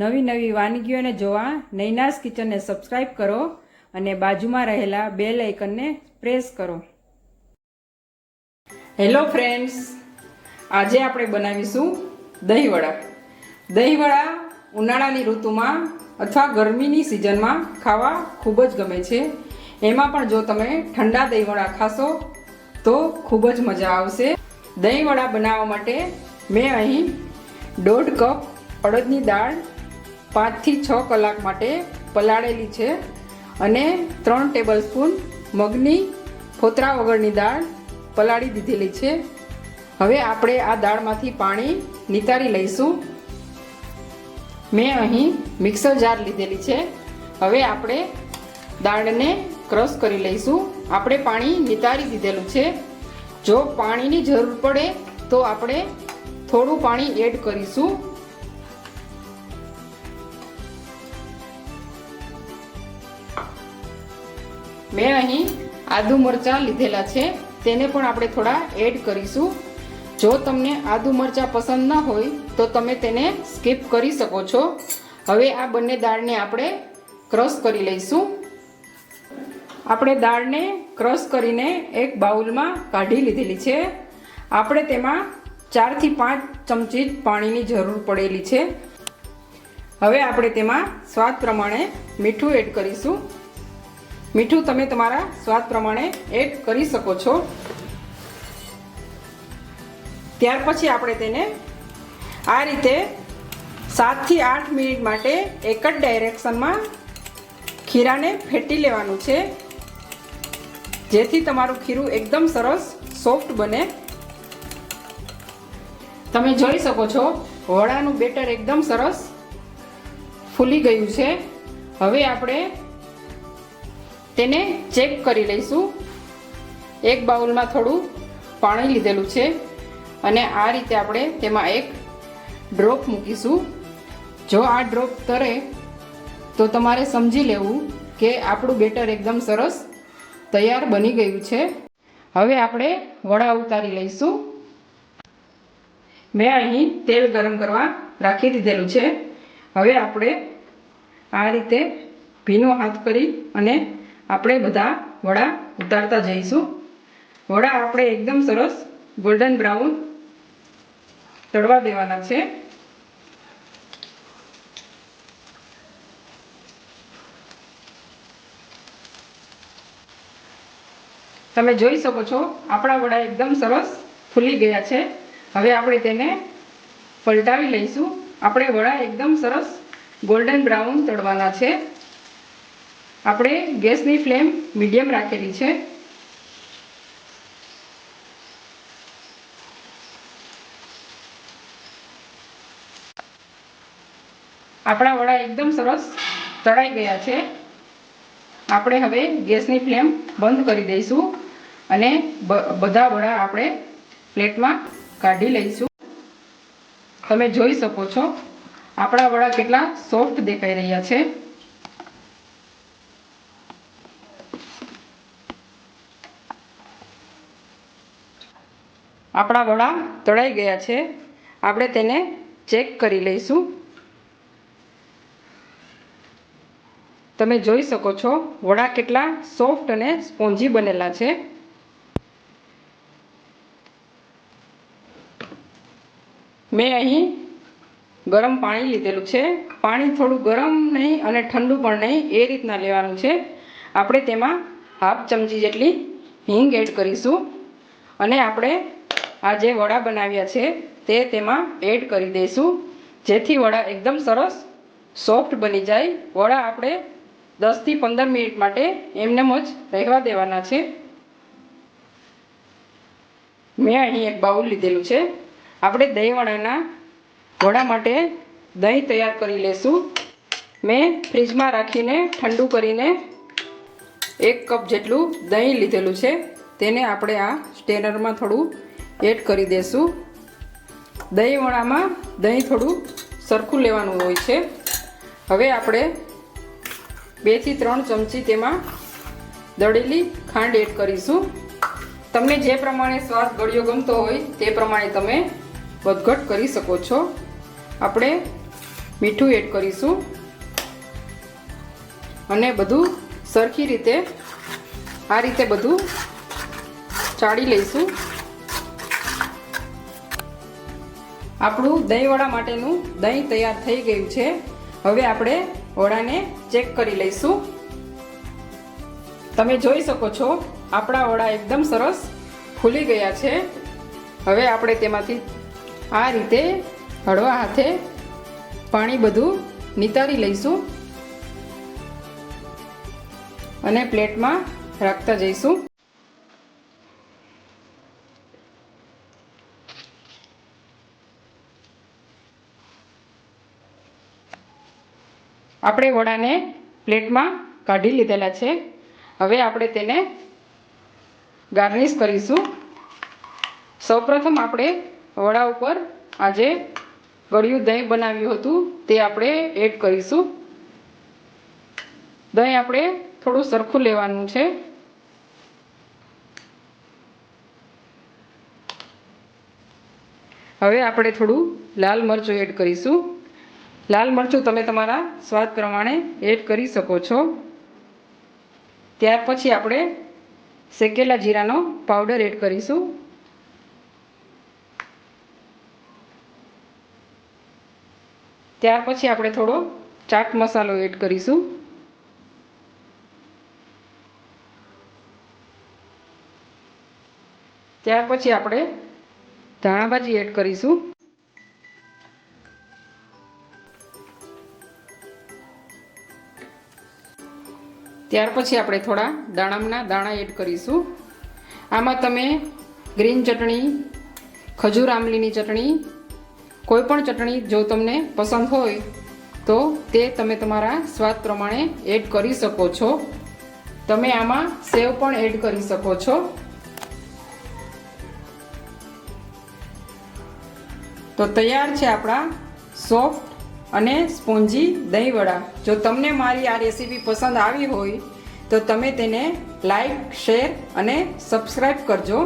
નવી નવી વાનગીઓને જોવા નૈનાસ કિચનને સબસ્ક્રાઈબ કરો અને બાજુમાં રહેલા બેલ આઇકનને પ્રેસ કરો. હેલો ફ્રેન્ડ્સ આજે આપણે બનાવીશું દહીંવડા. દહીંવડા ઉનાળાની ઋતુમાં અથવા ગરમીની સિઝનમાં ખાવા ખૂબ જ ગમે છે. એમાં પણ જો તમે ઠંડા દહીંવડા ખાશો, તો ખૂબ જ મજા આવશે. દહીંવડા બનાવવા માટે મેં અહીં દોઢ કપ અડદની દાળ પાંચથી છ કલાક માટે પલાળેલી છે અને ત્રણ ટેબલ સ્પૂન મગની ફોતરા વગરની દાળ પલાળી દીધેલી છે. હવે આપણે આ દાળમાંથી પાણી નિતારી લઈશું. મેં અહીં મિક્સર જાર લીધેલી છે. હવે આપણે દાળને ક્રશ કરી લઈશું. આપણે પાણી નિતારી દીધેલું છે. જો પાણીની જરૂર પડે તો આપણે થોડું પાણી એડ કરીશું. મેં અહીં આદુ મરચાં લીધેલા છે. તેને પણ આપણે થોડા એડ કરીશું. જો તમને આદુ મરચાં પસંદ ન હોય, તો તમે તેને સ્કીપ કરી શકો છો. હવે આ બંને દાળને આપણે ક્રશ કરી લઈશું. આપણે દાળને ક્રશ કરીને એક બાઉલમાં કાઢી લીધેલી છે. આપણે તેમાં ચારથી પાંચ ચમચી પાણીની જરૂર પડેલી છે. હવે આપણે તેમાં સ્વાદ પ્રમાણે મીઠું એડ કરીશું. મીઠું તમે તમારા સ્વાદ પ્રમાણે એડ કરી શકો છો. ત્યાર પછી આપણે તેને આ રીતે સાતથી આઠ મિનિટ માટે એક જ ડાયરેક્શનમાં ખીરાને ફેટી લેવાનું છે. જેથી તમારું ખીરું એકદમ સરસ સોફ્ટ બને. તમે જોઈ શકો છો, વડાનું બેટર એકદમ સરસ ફૂલી ગયું છે. હવે આપણે તેને ચેક કરી લઈશું. એક બાઉલમાં થોડું પાણી લીધેલું છે અને આ રીતે આપણે તેમાં એક ડ્રોપ મૂકીશું. જો આ ડ્રોપ તરે, તો તમારે સમજી લેવું કે આપણું બેટર એકદમ સરસ તૈયાર બની ગયું છે. હવે આપણે વડા ઉતારી લઈશું. મેં અહીં તેલ ગરમ કરવા રાખી દીધેલું છે. હવે આપણે આ રીતે ભીનો હાથ કરી અને આપણે બધા વડા ઉતારતા જઈશું. વડા આપણે એકદમ સરસ ગોલ્ડન બ્રાઉન તળવા દેવાના છે. તમે જોઈ શકો છો, આપણા વડા એકદમ સરસ ફૂલી ગયા છે. હવે આપણે તેને પલટાવી લઈશું. આપણે વડા એકદમ સરસ ગોલ્ડન બ્રાઉન તળવાના છે. આપણે ગેસની ફ્લેમ મીડિયમ રાખેલી છે. આપણા વડા એકદમ સરસ તળાઈ ગયા છે. આપણે હવે ગેસની ફ્લેમ બંધ કરી દઈશું અને બધા વડા આપણે પ્લેટમાં કાઢી લઈશું. તમે જોઈ શકો છો, આપણા વડા કેટલા સોફ્ટ દેખાઈ રહ્યા છે. આપણા વડા તળાઈ ગયા છે. આપણે તેને ચેક કરી લઈશું. તમે જોઈ શકો છો, વડા કેટલા સોફ્ટ અને સ્પોન્જી બનેલા છે. મેં અહીં ગરમ પાણી લીધેલું છે. પાણી થોડું ગરમ નહીં અને ઠંડુ પણ નહીં, એ રીતના લેવાનું છે. આપણે તેમાં હાફ ચમચી જેટલી હિંગ એડ કરીશું. અને આપણે આ જે વડા બનાવ્યા છે, તે તેમાં એડ કરી દઈશું. જેથી વડા એકદમ સરસ સોફ્ટ બની જાય. વડા આપણે દસથી પંદર મિનિટ માટે એમનેમ જ રહેવા દેવાના છે. મેં અહીં એક બાઉલ લીધેલું છે. આપણે દહીંવડાના વડા માટે દહીં તૈયાર કરી લેશું. મેં ફ્રીજમાં રાખીને ઠંડુ કરીને એક કપ જેટલું દહીં લીધેલું છે. તેને આપણે આ સ્ટેનરમાં થોડું એડ કરી દઈશું દહીં વડામાં દહીં થોડું સરખું લેવાનું હોય છે. હવે આપણે બેથી ત્રણ ચમચી તેમાં દળેલી ખાંડ એડ કરીશું. તમને જે પ્રમાણે સ્વાદ ગળ્યો ગમતો હોય તે પ્રમાણે તમે વધઘટ કરી શકો છો. આપણે મીઠું એડ કરીશું. અને બધું સરખી રીતે આ રીતે બધું ચાળી લઈશું. આપણું દહીંવડા માટેનું દહીં તૈયાર થઈ ગયું છે. હવે આપણે વડાને ચેક કરી લઈશું. તમે જોઈ શકો છો, આપણા વડા એકદમ સરસ ફૂલી ગયા છે. હવે આપણે તેમાંથી આ રીતે હળવા હાથે પાણી બધું નિતારી લઈશું અને પ્લેટમાં રાખતા જઈશું. આપણે વડાને પ્લેટમાં કાઢી લીધેલા છે. હવે આપણે તેને ગાર્નિશ કરીશું. સૌપ્રથમ આપણે વડા ઉપર આજે ગળ્યું દહીં બનાવ્યું હતું તે આપણે એડ કરીશું. દહીં આપણે થોડું સરખું લેવાનું છે. હવે આપણે થોડું લાલ મરચું એડ કરીશું. લાલ મરચું તમે તમારા સ્વાદ પ્રમાણે એડ કરી શકો છો. ત્યાર પછી આપણે શેકેલા જીરાનો પાવડર એડ કરીશું. ત્યાર પછી આપણે થોડો ચાટ મસાલો એડ કરીશું. ત્યાર પછી આપણે ધાણાભાજી એડ કરીશું. ત્યાર પછી આપણે થોડા દાણામના દાણા એડ કરીશું. આમાં તમે ગ્રીન ચટણી, ખજૂર આમલીની ચટણી, કોઈ પણ ચટણી જો તમને પસંદ હોય, તો તે તમે તમારા સ્વાદ પ્રમાણે એડ કરી શકો છો. તમે આમાં સેવ પણ એડ કરી શકો છો. તો તૈયાર છે આપણા સોફ્ટ અને સ્પોન્જી દહીંવડા જો તમને મારી આ રેસીપી પસંદ આવી હોય, તો તમે તેને લાઈક, શેર અને સબસ્ક્રાઈબ કરજો.